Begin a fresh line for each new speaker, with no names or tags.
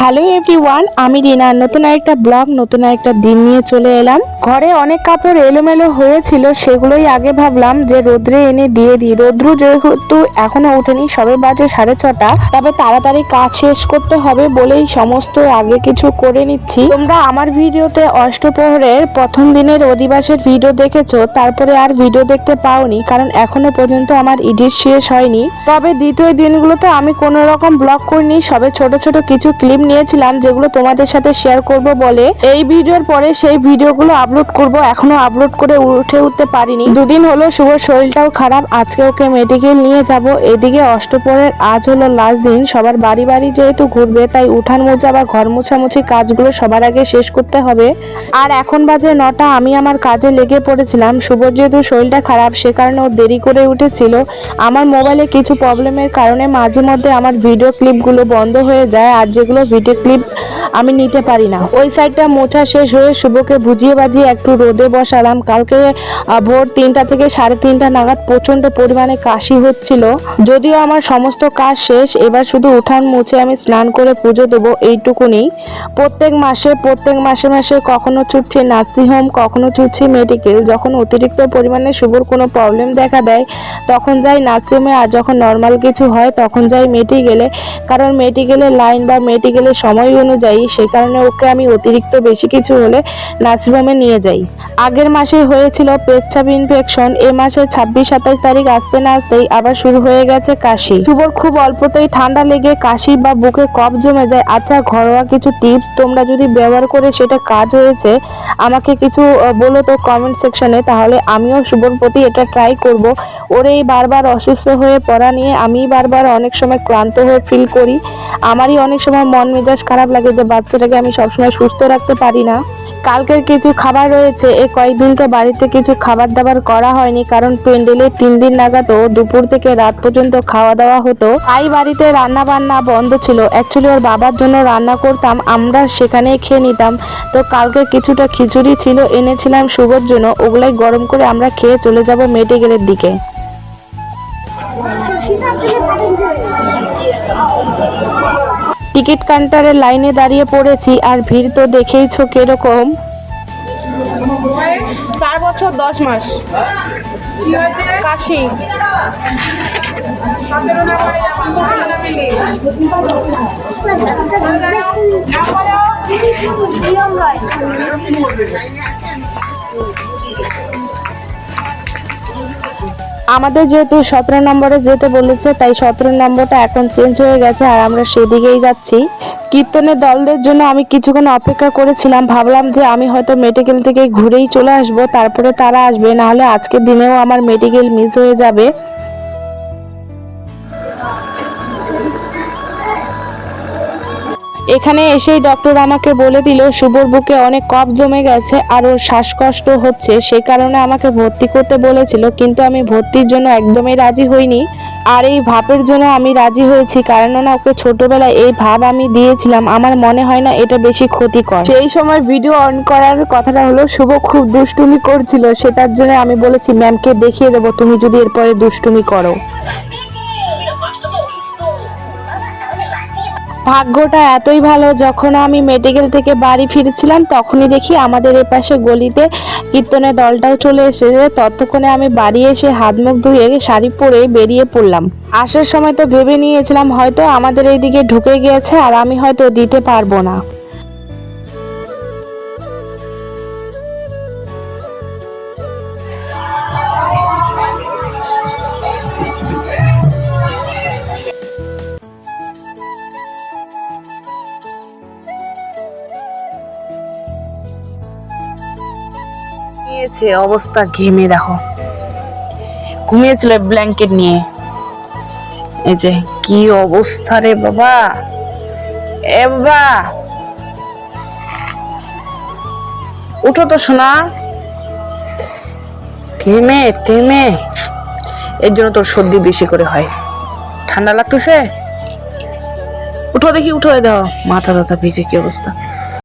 Hello everyone, আমি রিনা। নতুন একটা ব্লগ, নতুন একটা দিন নিয়ে চলে এলাম। ঘরে অনেক কাপড় এলোমেলো হয়েছিল, সেগুলোই আগে ভাবলাম যে রোদ্রে এনে দিয়ে দিই। রোদ্রু যেহেতু এখনও ওঠেনি, সবে বাজে সাড়ে ছটা। তবে তাড়াতাড়ি কাজ শেষ করতে হবে বলেই সমস্ত আগে কিছু করে নিচ্ছি। তোমরা আমার ভিডিওতে অষ্টপ্রহরের প্রথম দিনের অধিবাসের ভিডিও দেখেছ, তারপরে আর ভিডিও দেখতে পাওনি, কারণ এখনও পর্যন্ত আমার এডিট শেষ হয়নি। তবে দ্বিতীয় দিনগুলোতে আমি কোনো রকম ব্লগ করিনি, সবে ছোট ছোট কিছু ক্লিপ নিয়েছিলাম, যেগুলো তোমাদের সাথে শেয়ার করব বলে। এই ভিডিওর পরে সেই ভিডিওগুলো আপলোড করব, এখনও আপলোড করে উঠে উঠতে পারিনি। দুদিন হলো শুভর শরীরটাও খারাপ, আজকে ওকে মেডিকেল নিয়ে যাব। এদিকে অষ্টপরের আজ হলো লাস্ট দিন, সবার বাড়ি বাড়ি যেহেতু ঘুরবে, তাই উঠান মোজা বা ঘর মোছামুছি কাজগুলো সবার আগে শেষ করতে হবে। আর এখন বাজে নটা, আমি আমার কাজে লেগে পড়েছিলাম। শুভর যেহেতু শরীরটা খারাপ, সে কারণে ও দেরি করে উঠেছিল। আমার মোবাইলে কিছু প্রবলেমের কারণে মাঝে মধ্যে আমার ভিডিও ক্লিপগুলো বন্ধ হয়ে যায়, আর যেগুলো ভিডিও ক্লিপ আমি নিতে পারি না। ওই সাইডটা মোছা শেষ হয়ে শুভকে বুঝিয়ে বাজিয়ে একটু রোদে বসালাম। কালকে ভোর তিনটা থেকে সাড়ে তিনটা নাগাদ প্রচণ্ড পরিমাণে কাশি হচ্ছিল। যদিও আমার সমস্ত কাজ শেষ, এবার শুধু উঠান মুছে আমি স্নান করে পুজো দেবো এইটুকুনি। প্রত্যেক মাসে প্রত্যেক মাসে মাসে কখনো ছুটছে নার্সিংহোম কখনো ছুটছে মেডিকেল যখন অতিরিক্ত পরিমাণে শুভর কোনো প্রবলেম দেখা দেয়, তখন যাই নার্সিংহোমে আর যখন নর্মাল কিছু হয়, তখন যাই মেডিকেলে কারণ মেডিকেলের লাইন বা মেডিকেলের সময় অনুযায়ী, সে কারণে ওকে আমি অতিরিক্ত বেশি কিছু হলে নার্সিংহোমে নিয়ে যাই। আগের মাসে হয়েছিল পেচ্ছাপ ইনফেকশন এ মাসে ছাব্বিশ সাতাইশ তারিখ আসতে না আসতেই আবার শুরু হয়ে গেছে কাশি। শুভর খুব অল্পতেই ঠান্ডা লেগে কাশি বা বুকে কফ জমে যায়। আচ্ছা ঘরোয়া কিছু টিপস? তোমরা যদি ব্যবহার করে সেটা কাজ হয়েছে, আমাকে কিছু বলো তো কমেন্ট সেকশনে তাহলে আমিও শুভর প্রতি এটা ট্রাই করব। ওর এই বারবার অসুস্থ হয়ে পড়া নিয়ে আমি বারবার অনেক সময় ক্লান্ত হয়ে ফিল করি। আমারই অনেক সময় মন মেজাজ খারাপ লাগে যে বাচ্চাটাকে আমি সবসময় সুস্থ রাখতে পারি না। কালকের কিছু খাবার রয়েছে এই কয়েকদিন তো বাড়িতে কিছু খাবার দাবার করা হয়নি, কারণ প্যান্ডেলে তিন দিন নাগাদও দুপুর থেকে রাত পর্যন্ত খাওয়া দাওয়া হতো। তাই বাড়িতে রান্না বান্না বন্ধ ছিল। অ্যাকচুয়ালি ওর বাবার জন্য রান্না করতাম, আমরা সেখানেই খেয়ে নিতাম। তো কালকে কিছুটা খিচুড়ি ছিল, এনেছিলাম শুভর জন্য। ওগুলাই গরম করে আমরা খেয়ে চলে যাব মেডিকেলের দিকে। টিকিট কাউন্টারের লাইনে দাঁড়িয়ে পড়েছি আর ভিড় তো দেখেইছো কীরকম। চার বছর, দশ মাস। কাশি। আমাদের যেহেতু সতেরো নম্বরে যেতে বলেছে, তাই সতেরো নম্বরটা এখন চেঞ্জ হয়ে গেছে আর আমরা সেদিকেই যাচ্ছি। কীর্তনের দলদের জন্য আমি কিছুক্ষণ অপেক্ষা করেছিলাম, ভাবলাম যে আমি হয়তো মেডিকেল থেকে ঘুরেই চলে আসব, তারপরে তারা আসবে, নাহলে আজকের দিনেও আমার মেডিকেল মিস হয়ে যাবে। এখানে এসেই ডক্টর আমাকে বলে দিল, শুভর বুকে অনেক কফ জমে গেছে আর ওর শ্বাসকষ্ট হচ্ছে। সে কারণে আমাকে ভর্তি করতে বলেছিল, কিন্তু আমি ভর্তির জন্য একদমই রাজি হইনি। আর এই ভাবের জন্য আমি রাজি হয়েছি কারণ না ওকে ছোটবেলায় এই ভাব আমি দিয়েছিলাম। আমার মনে হয় না এটা বেশি ক্ষতিকর। সেই সময় ভিডিও অন করার কথাটা হলো, শুভ খুব দুষ্টুমি করছিল। সেটার জন্য আমি বলেছি, ম্যামকে দেখিয়ে দেবো, তুমি যদি এরপরে দুষ্টুমি করো। ভাগ্যটা এতই ভালো, যখন আমি মেডিকেল থেকে বাড়ি ফিরেছিলাম, তখনই দেখি আমাদের এপাশে গলিতে কীর্তনের দলটাও চলে এসেছে। ততক্ষণে আমি বাড়ি এসে হাত মুখ ধুয়ে শাড়ি পরে বেরিয়ে পড়লাম। আসার সময় তো ভেবে নিয়েছিলাম, হয়তো আমাদের এইদিকে ঢুকে গিয়েছে আর আমি হয়তো দিতে পারব না। ঘুমিয়েছে, অবস্থা ঘেমে, দেখো। ঘুমিয়েছিল ব্ল্যাঙ্কেট নিয়ে। এই যে, কি অবস্থা রে বাবা। এ বাবা। উঠো তো শোনা ঘেমে টেমে এর জন্য তোর সর্দি বেশি করে হয়। ঠান্ডা লাগতেছে? উঠো দেখি, উঠো দাও। মাথা ব্যথা ভিজে, কি অবস্থা?